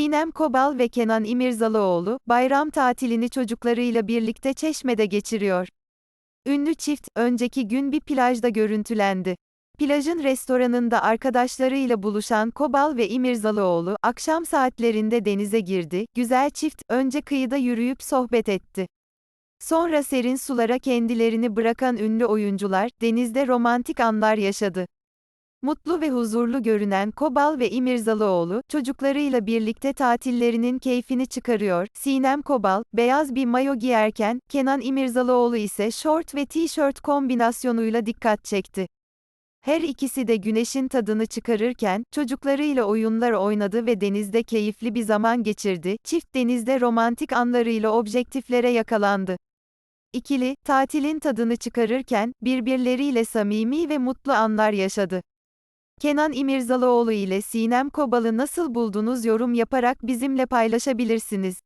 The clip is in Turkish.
Sinem Kobal ve Kenan İmirzalıoğlu, bayram tatilini çocuklarıyla birlikte Çeşme'de geçiriyor. Ünlü çift, önceki gün bir plajda görüntülendi. Plajın restoranında arkadaşlarıyla buluşan Kobal ve İmirzalıoğlu, akşam saatlerinde denize girdi, güzel çift, önce kıyıda yürüyüp sohbet etti. Sonra serin sulara kendilerini bırakan ünlü oyuncular, denizde romantik anlar yaşadı. Mutlu ve huzurlu görünen Kobal ve İmirzalıoğlu, çocuklarıyla birlikte tatillerinin keyfini çıkarıyor. Sinem Kobal, beyaz bir mayo giyerken, Kenan İmirzalıoğlu ise şort ve tişört kombinasyonuyla dikkat çekti. Her ikisi de güneşin tadını çıkarırken, çocuklarıyla oyunlar oynadı ve denizde keyifli bir zaman geçirdi. Çift denizde romantik anlarıyla objektiflere yakalandı. İkili, tatilin tadını çıkarırken, birbirleriyle samimi ve mutlu anlar yaşadı. Kenan İmirzalıoğlu ile Sinem Kobal'ı nasıl buldunuz yorum yaparak bizimle paylaşabilirsiniz.